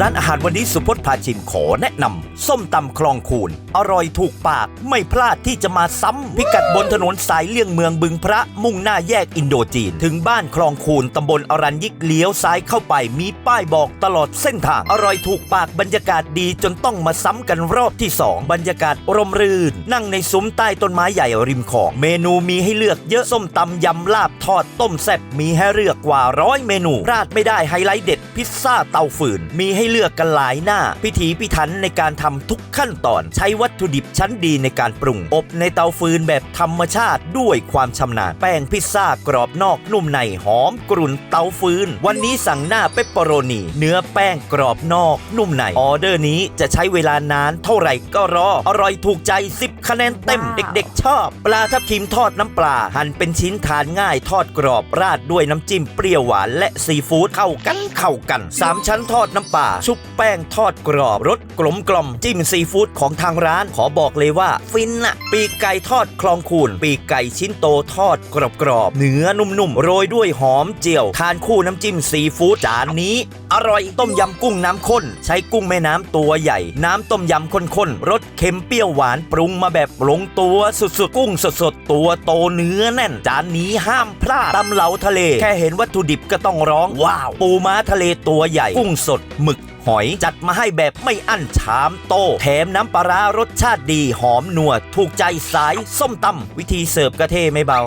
ร้านอาหารวันนี้สุพจน์พาชิมขอแนะนำส้มตำคลองคูนอร่อยถูกปากไม่พลาดที่จะมาซ้ำพิกัดบนถนนสายเลี่ยงเมืองบึงพระมุ่งหน้าแยกอินโดจีน ถึงบ้านคลองคูนตำบลอรัญยิกเลี้ยวซ้ายเข้าไปมีป้ายบอกตลอดเส้นทาง อร่อยถูกปากบรรยากาศดีจนต้องมาซ้ำกันรอบที่ 2 บรรยากาศร่มรื่น นั่งในซุ้มใต้ต้นไม้ใหญ่ริมคลอง เมนูมีให้เลือกเยอะส้มตำยำลาบทอดต้มแซ่บมีให้เลือกกว่าร้อยเมนูพลาดไม่ได้ไฮไลท์เด็ดพิซซ่าเตาฟืนมีให้เลือกกันหลายหน้า พิถีพิถันในการทำทุกขั้นตอน ใช้วัตถุดิบชั้นดีในการปรุง อบในเตาฟืนแบบธรรมชาติด้วยความชำนาญ แป้งพิซซ่ากรอบนอกนุ่มในหอมกรุ่นเตาฟืน วันนี้สั่งหน้าเปปเปอโรนี เนื้อแป้งกรอบนอก นุ่มใน ออเดอร์นี้จะใช้เวลานานเท่าไหร่ก็รอ อร่อยถูกใจ 10 คะแนนเต็มว้าวเด็กๆ ชอบ ปลาทับทิมทอดน้ำปลา หั่นเป็นชิ้นทานง่ายทอดกรอบราดด้วยน้ำจิ้มเปรี้ยวหวานและซีฟู้ดเข้ากันเข้ากัน 3 ชั้นทอดน้ำปลาชุบแป้งทอดกรอบรสกลมกล่อมจิ้มซีฟู้ดของทางร้าน ขอบอกเลยว่า ฟินอะปีกไก่ทอดคลองคูนปีกไก่ชิ้นโตทอดกรอบๆเนื้อนุ่มๆโรยด้วยหอมเจียว ทานคู่น้ำจิ้มซีฟู้ดจานนี้อร่อย ต้มยำกุ้งน้ำข้น ใช้กุ้งแม่น้ำตัวใหญ่ น้ำต้มยำข้นๆรสเค็มเปรี้ยวหวานปรุงมาแบบลงตัวสุดๆ กุ้งสดๆ ตัวโตเนื้อแน่น จานนี้ห้ามพลาดตำเหลาทะเล แค่เห็นวัตถุดิบก็ต้องร้อง ว้าว ปูม้าทะเลตัวใหญ่ กุ้งสดหมึกหอยจัดมาให้แบบไม่อั้นชามโต แถมน้ำปลารารสชาติดีหอมนัว ถูกใจสายส้มตำวิธีเสิร์ฟก็เทไม่เบา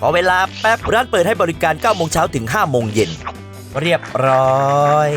ขอเวลาแป๊บ ร้านเปิดให้บริการ 9 โมงเช้าถึง 5 โมงเย็น เรียบร้อย